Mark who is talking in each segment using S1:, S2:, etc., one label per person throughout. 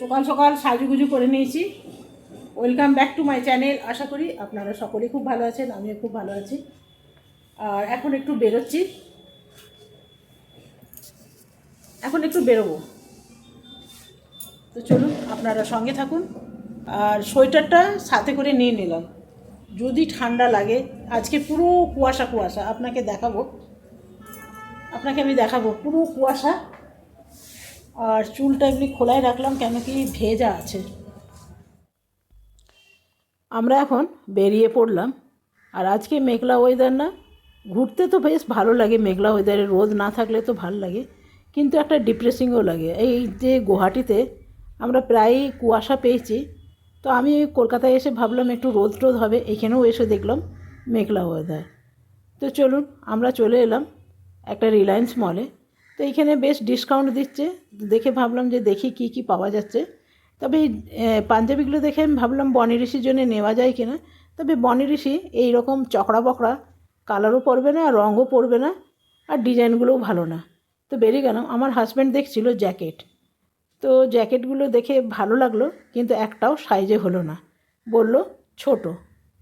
S1: সকাল সকাল সাজুগুজু করে নিয়েছি। Welcome back to my channel আশা করি আপনারা সকলেই খুব ভালো আছেন, আমিও খুব ভালো আছি। আর এখন একটু বেরোচ্ছি। এখন একটু বেরোবো। তো চলুন, আপনারা সঙ্গে থাকুন। আর সোয়েটারটা সাথে করে নিয়ে নিলাম। যদি ঠান্ডা লাগে, আজকে পুরো কুয়াশা কুয়াশা, আপনাকে দেখাবো। আপনাকে আমি দেখাবো পুরো কুয়াশা। আর চুলটা এমনি খোলায় রাখলাম কেন কি ভেজা আছে। আমরা এখন বেরিয়ে পড়লাম। আর আজকে মেঘলা ওয়েদার না, ঘুরতে তো বেশ ভালো লাগে মেঘলা ওয়েদারে রোদ না থাকলে তো ভালো লাগে। কিন্তু একটা ডিপ্রেসিংও লাগে। এই যে গুয়াহাটিতে আমরা প্রায়ই কুয়াশা পেয়েছি, তো আমি কলকাতায় এসে ভাবলাম একটু রোদ টোদ হবে, এখানেও এসে দেখলাম মেঘলা ওয়েদার তো চলুন, আমরা চলে এলাম একটা রিলায়েন্স মলে তো এইখানে বেশ ডিসকাউন্ট দিচ্ছে। দেখে ভাবলাম যে দেখি কি কি পাওয়া যাচ্ছে। তবে এই পাঞ্জাবিগুলো দেখে আমি ভাবলাম বনি ঋষির জন্য নেওয়া যায় কিনা। তবে বনি ঋষি এইরকম চকড়া বকড়া কালারও পড়বে না, রঙও পড়বে না, আর ডিজাইনগুলোও ভালো না। তো বেরিয়ে গেলাম। আমার হাজব্যান্ড দেখছিল জ্যাকেট। তো জ্যাকেটগুলো দেখে ভালো লাগল, কিন্তু একটাও সাইজে হলো না। বলল, ছোট।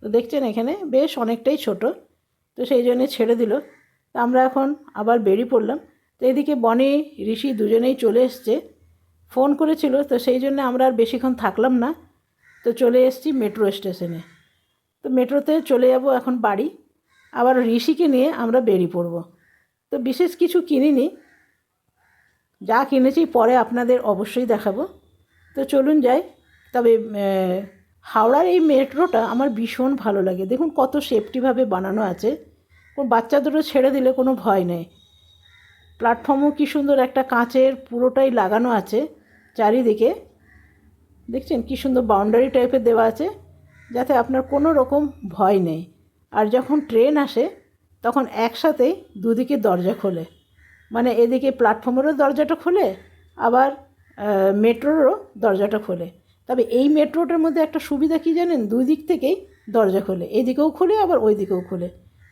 S1: তো দেখছেন এখানে বেশ অনেকটাই ছোট। তো সেই জন্যে ছেড়ে দিল। তো আমরা এখন আবার বেরিয়ে পড়লাম। তো এদিকে বনে, ঋষি দুজনেই চলে এসছে। ফোন করেছিল, তো সেই জন্য আমরা আর বেশিক্ষণ থাকলাম না। তো চলে এসেছি মেট্রো স্টেশনে। তো মেট্রোতে চলে যাব এখন বাড়ি। আবার ঋষিকে নিয়ে আমরা বেরিয়ে পড়ব। তো বিশেষ কিছু কিনিনি। যা কিনেছি পরে আপনাদের অবশ্যই দেখাবো। তো চলুন যাই। তবে হাওড়ার এই মেট্রোটা আমার ভীষণ ভালো লাগে। দেখুন কত সেফটিভাবে বানানো আছে। বাচ্চাদেরও ছেড়ে দিলে কোনো ভয় নেই। প্ল্যাটফর্মও কী সুন্দর, একটা কাঁচের পুরোটাই লাগানো আছে চারিদিকে। দেখছেন কী সুন্দর বাউন্ডারি টাইপের দেওয়া আছে, যাতে আপনার কোনো রকম ভয় নেই। আর যখন ট্রেন আসে, তখন একসাথেই দুদিকে দরজা খোলে। মানে এদিকে প্ল্যাটফর্মেরও দরজাটা খোলে, আবার মেট্রোরও দরজাটা খোলে। তবে এই মেট্রোটার মধ্যে একটা সুবিধা কী জানেন? দুই দিক থেকেই দরজা খোলে। এদিকেও খোলে, আবার ওই দিকেও খোলে।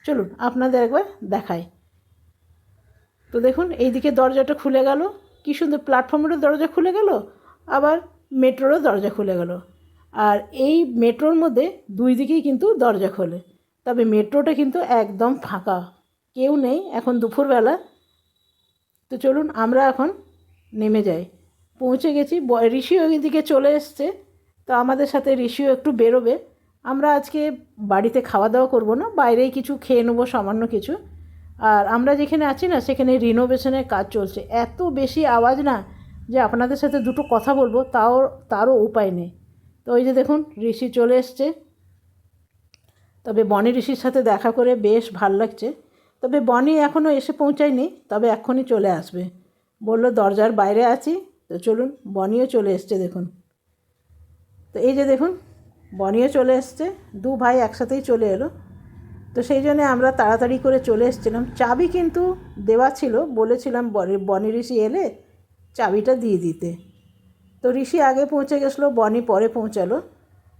S1: চলুন, আপনাদের একবার দেখাই। তো দেখুন, এইদিকে দরজাটা খুলে গেল। কী সুন্দর প্ল্যাটফর্মেরও দরজা খুলে গেল, আবার মেট্রোরও দরজা খুলে গেল। আর এই মেট্রোর মধ্যে দুই দিকেই কিন্তু দরজা খোলে। তবে মেট্রোটা কিন্তু একদম ফাঁকা, কেউ নেই এখন দুপুরবেলা। তো চলুন, আমরা এখন নেমে যাই। পৌঁছে গেছি, ব- ঋষি ওইদিকে চলে এসছে। তো আমাদের সাথে ঋষিও একটু বেরোবে। আমরা আজকে বাড়িতে খাওয়া দাওয়া করব না, বাইরেই কিছু খেয়ে নেব সামান্য কিছু। আর আমরা যেখানে আছি না, সেখানে রিনোভেশনের কাজ চলছে। এত বেশি আওয়াজ না যে আপনাদের সাথে দুটো কথা বলব, তাও, তারও উপায় নেই। তো ওই যে দেখুন, ঋষি চলে এসছে। তবে বনি ঋষির সাথে দেখা করে বেশ ভালো লাগছে। তবে বনি এখনও এসে পৌঁছায়নি, তবে এক্ষুনি চলে আসবে। বলল, দরজার বাইরে আছি। তো চলুন, বনিও চলে এসছে দেখুন। তো এই যে দেখুন, বনিও চলে এসছে। দু ভাই একসাথেই চলে এলো। তো সেই জন্যে আমরা তাড়াতাড়ি করে চলে এসেছিলাম। চাবি কিন্তু দেওয়া ছিল, বলেছিলাম বনি- ঋষি এলে চাবিটা দিয়ে দিতে। তো ঋষি আগে পৌঁছে গেছিল, বনি পরে পৌঁছালো।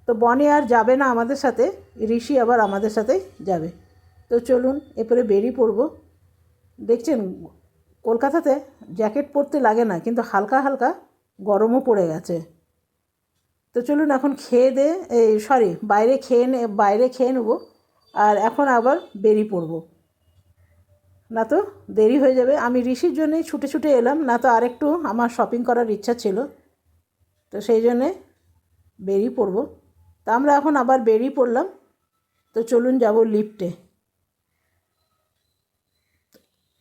S1: তো বনি আর যাবে না আমাদের সাথে, ঋষি আবার আমাদের সাথেই যাবে। তো চলুন, এরপরে বেরিয়ে পড়ব। দেখছেন, কলকাতাতে জ্যাকেট পরতে লাগে না, কিন্তু হালকা হালকা গরমও পড়ে গেছে। তো চলুন এখন খেয়ে দে, এই সরি বাইরে খেয়ে নে, বাইরে খেয়ে নেব। আর এখন আবার বেরিয়ে পড়ব না তো, দেরি হয়ে যাবে। আমি ঋষির জন্যই ছুটে ছুটে এলাম। না তো আরেকটু আমার শপিং করার ইচ্ছা ছিল। তো সেই জন্যে বেরিয়ে পড়ব তা আমরা এখন আবার বেরিয়ে পড়লাম তো চলুন যাব লিফটে।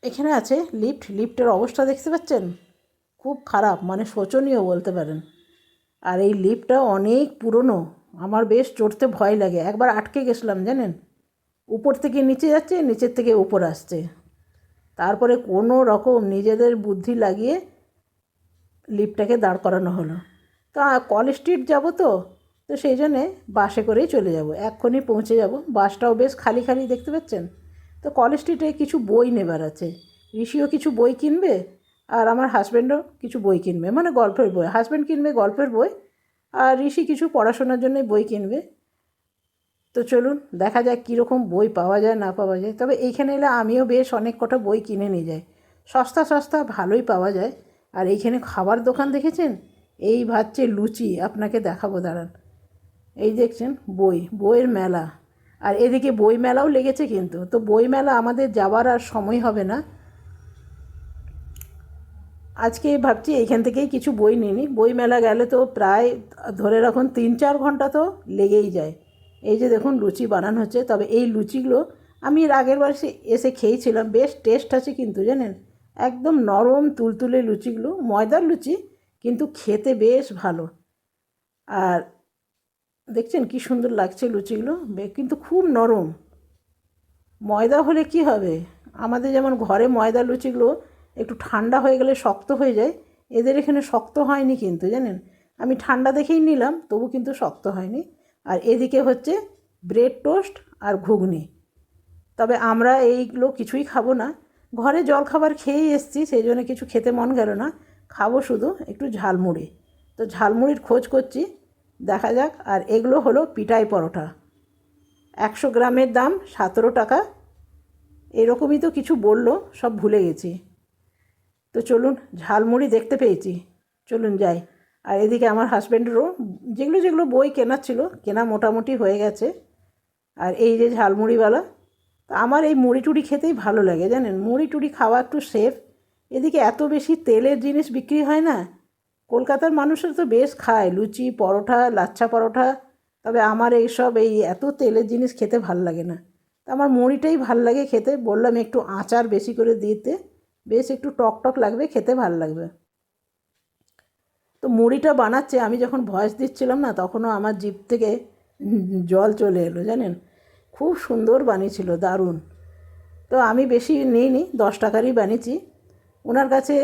S1: এখানে আছে লিফট। লিফটের অবস্থা দেখতে পাচ্ছেন? খুব খারাপ মানে শোচনীয় বলতে পারেন। আর এই লিফটটা অনেক পুরনো। আমার বেশ চড়তে ভয় লাগে। একবার আটকে গেছিলাম, জানেন? উপর থেকে নিচে যাচ্ছে, নিচের থেকে উপর আসছে। তারপরে কোনো রকম নিজেদের বুদ্ধি লাগিয়ে লিফটটাকে দাঁড় করানো হলো। তা কল স্ট্রিট যাব তো তো সেই জন্যে বাসে করেই চলে যাব। এক্ষুনি পৌঁছে যাব। বাসটাও বেশ খালি খালি, দেখতে পাচ্ছেন? তো কল স্ট্রিটে কিছু বই নেবার আছে। ঋষিও কিছু বই কিনবে আর আমার হাজব্যান্ডও কিছু বই কিনবে। মানে গল্পের বই। হাজব্যান্ড কিনবে গল্পের বই আর ঋষি কিছু পড়াশোনার জন্যই বই কিনবে। তো চলুন দেখা যাক কীরকম বই পাওয়া যায়, না পাওয়া যায়। তবে এইখানে এলে আমিও বেশ অনেক কটা বই কিনে নিয়ে যাই। সস্তা সস্তা ভালোই পাওয়া যায়। আর এইখানে খাবার দোকান দেখেছেন? এই ভাবছে লুচি, আপনাকে দেখাবো, দাঁড়ান। এই দেখছেন, বই, বইয়ের মেলা। আর এদিকে বই মেলাও লেগেছে কিন্তু। তো বই মেলা আমাদের যাওয়ার আর সময় হবে না। আজকে ভাবছি এইখান থেকেই কিছু বই নিই। বই মেলা গেলে তো প্রায় ধরে রাখুন তিন চার ঘণ্টা তো লেগেই যায়। এই যে দেখুন লুচি বানানো হচ্ছে, তবে এই লুচিগুলো আমি এর আগের বার এসে খেয়েছিলাম, বেশ টেস্ট আছে কিন্তু জানেন? একদম নরম তুলতুলে লুচিগুলো, ময়দার লুচি, কিন্তু খেতে বেশ ভালো। আর দেখছেন কি সুন্দর লাগছে লুচিগুলো কিন্তু খুব নরম। ময়দা হলে কি হবে? আমাদের যেমন ঘরে ময়দা লুচিগুলো একটু ঠান্ডা হয়ে গেলে শক্ত হয়ে যায়, এদের এখানে শক্ত হয়নি কিন্তু, জানেন? আমি ঠান্ডা দেখেই নিলাম, তবু কিন্তু শক্ত হয়নি। আর এদিকে হচ্ছে ব্রেড টোস্ট আর ঘুগনি। তবে আমরা এইগুলো কিছুই খাব না। ঘরে জল খাবার খেয়েই এসছি, সেই জন্য কিছু খেতে মন গেল না। খাব শুধু একটু ঝালমুড়ি। তো ঝালমুড়ির খোঁজ করছি, দেখা যাক। আর এগুলো হলো পিটাই পরোটা। একশো গ্রামের দাম, সতেরো টাকা। এরকমই তো কিছু বলল, সব ভুলে গেছি। তো চলুন, ঝালমুড়ি দেখতে পেয়েছি। চলুন যাই। আর এদিকে আমার হাজব্যান্ডেরও যেগুলো যেগুলো বই কেনার ছিল, কেনা মোটামুটি হয়ে গেছে। আর এই যে ঝালমুড়িওয়ালা তা আমার এই মুড়ি টুড়ি খেতেই ভালো লাগে, জানেন? মুড়ি টুড়ি খাওয়া একটু সেফ এদিকে এত বেশি তেলের জিনিস বিক্রি হয় না। কলকাতার মানুষের তো বেশ খায়, লুচি, পরোটা, লাচ্ছা পরোটা। তবে আমার এইসব, এই এত তেলের জিনিস খেতে ভালো লাগে না। তা আমার মুড়িটাই ভালো লাগে খেতে। বললাম একটু আচার বেশি করে দিতে। বেশ একটু টক টক লাগবে, খেতে ভালো লাগবে। তো মুড়িটা বানাচ্ছে, আমি যখন ভয়েস দিচ্ছিলাম না, তখনও আমার জিভ থেকে জল চলে এলো, জানেন? খুব সুন্দর বানিয়েছিল, দারুণ। তো আমি বেশি নিইনি, দশ টাকারই বানিয়েছি। ওনার কাছে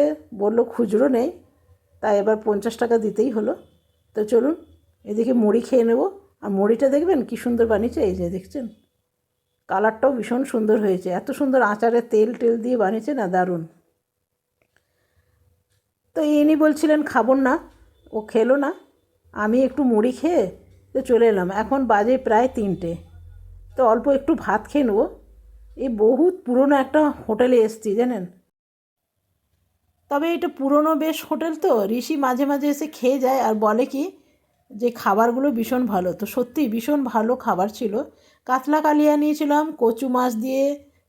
S1: বলল, খুচরো নেই, তাই এবার পঞ্চাশ টাকা দিতেই হলো। তো চলুন, এদিকে মুড়ি খেয়ে নেব। আর মুড়িটা দেখবেন কি সুন্দর বানিয়েছে, এই যে দেখছেন? কালারটাও ভীষণ সুন্দর হয়েছে, এত সুন্দর আচারের তেল টেল দিয়ে বানিয়েছে না, দারুণ। তো ইনি বলছিলেন খাব না, ও খেলো না। আমি একটু মুড়ি খেয়ে তো চলে এলাম। এখন বাজে প্রায় তিনটে। তো অল্প একটু ভাত খেয়ে নেব। এই বহুত পুরনো একটা হোটেলে এসছি, জানেন? তবে এটা পুরনো বেশ হোটেল তো। ঋষি মাঝে মাঝে এসে খেয়ে যায় আর বলে কি যে, খাবারগুলো ভীষণ ভালো। তো সত্যি ভীষণ ভালো খাবার ছিল। কাতলা কালিয়া নিয়েছিলাম, কচু মাছ দিয়ে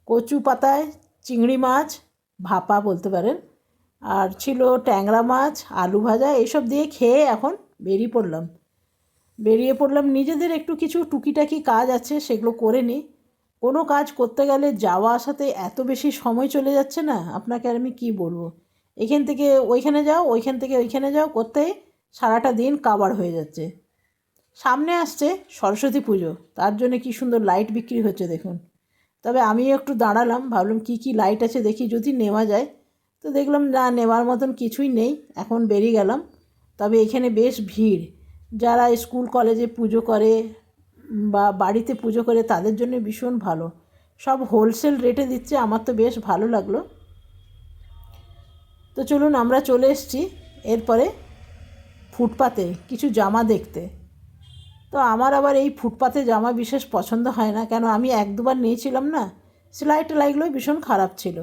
S1: কচু পাতায়, চিংড়ি মাছ, ভাপা বলতে পারেন। আর ছিল ট্যাংরা মাছ, আলু ভাজা এইসব দিয়ে খেয়ে এখন বেরিয়ে পড়লাম। বেরিয়ে পড়লাম, নিজেদের একটু কিছু টুকিটাকি কাজ আছে, সেগুলো করে নিই। কোনো কাজ করতে গেলে যাওয়া আসাতে এত বেশি সময় চলে যাচ্ছে না, আপনাকে আর আমি কী বলব? এখান থেকে ওইখানে যাও, ওইখান থেকে ওইখানে যাও, করতে সারাটা দিন কাবার হয়ে যাচ্ছে। সামনে আসছে সরস্বতী পুজো, তার জন্য কি সুন্দর লাইট বিক্রি হচ্ছে দেখুন। তবে আমিও একটু দাঁড়ালাম, ভাবলাম কি কি লাইট আছে দেখি যদি নেওয়া যায়। তো দেখলাম, না, নেওয়ার মতন কিছুই নেই, এখন বেরিয়ে গেলাম। তবে এখানে বেশ ভিড়। যারা স্কুল, কলেজে পুজো করে বা বাড়িতে পুজো করে, তাদের জন্য ভীষণ ভালো। সব হোলসেল রেটে দিচ্ছে, আমার তো বেশ ভালো লাগল। তো চলুন, আমরা চলে এসেছি এরপরে ফুটপাতে কিছু জামা দেখতে। তো আমার আবার এই ফুটপাতে জামা বিশেষ পছন্দ হয় না, কেন আমি এক দুবার নিয়েছিলাম না সেলাই টেলাইগুলো ভীষণ খারাপ ছিল।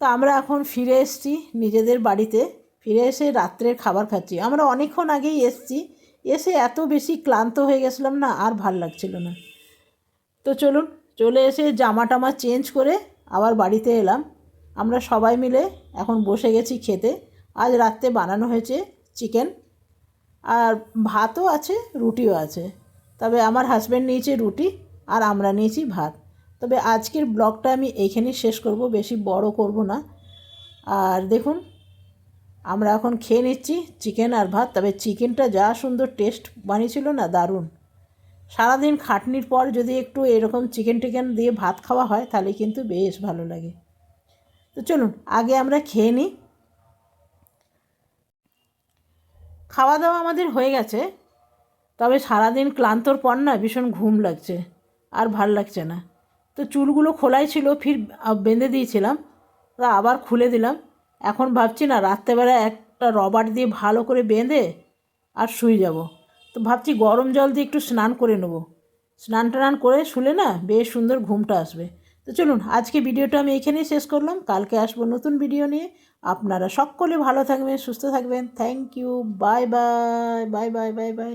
S1: তো আমরা এখন ফিরে এসেছি নিজেদের বাড়িতে। ফিরে এসে রাত্রের খাবার খাচ্ছি। আমরা অনেকক্ষণ আগেই এসছি। এসে এত বেশি ক্লান্ত হয়ে গেছিলাম না, আর ভালো লাগছিল না। তো চলুন, চলে এসে জামা টামা চেঞ্জ করে আবার বাড়িতে এলাম। আমরা সবাই মিলে এখন বসে গেছি খেতে। আজ রাত্রে বানানো হয়েছে চিকেন। আর ভাতও আছে, রুটিও আছে। তবে আমার হাজব্যান্ড নিয়েছে রুটি আর আমরা নিয়েছি ভাত। তবে আজকের ব্লগটা আমি এইখানেই শেষ করব, বেশি বড় করব না। আর দেখুন, আমরা এখন খেয়ে নিচ্ছি চিকেন আর ভাত, তবে চিকেনটা যা সুন্দর টেস্ট বানিয়েছিল না, দারুণ। সারাদিন খাটনির পর যদি একটু এরকম চিকেন টিকেন দিয়ে ভাত খাওয়া হয়, তাহলে কিন্তু বেশ ভালো লাগে। তো চলুন, আগে আমরা খেয়ে নিই। খাওয়া দাওয়া আমাদের হয়ে গেছে, তবে সারাদিন ক্লান্তর পর না ভীষণ ঘুম লাগছে, আর ভালো লাগছে না। তো চুলগুলো খোলাই ছিল, ফির বেঁধে দিয়েছিলাম। তা আবার খুলে দিলাম। এখন ভাবছি, না, রাত্রেবেলা একটা রবার দিয়ে ভালো করে বেঁধে আর শুয়ে যাব। তো ভাবছি, গরম জল দিয়ে একটু স্নান করে নেব। স্নান টান করে শুলে না, বেশ সুন্দর ঘুমটা আসবে। তো চলুন, আজকে ভিডিওটা আমি এখানেই শেষ করলাম। কালকে আসব নতুন ভিডিও নিয়ে। আপনারা সকলে ভালো থাকবেন, সুস্থ থাকবেন। Thank you bye bye bye bye bye bye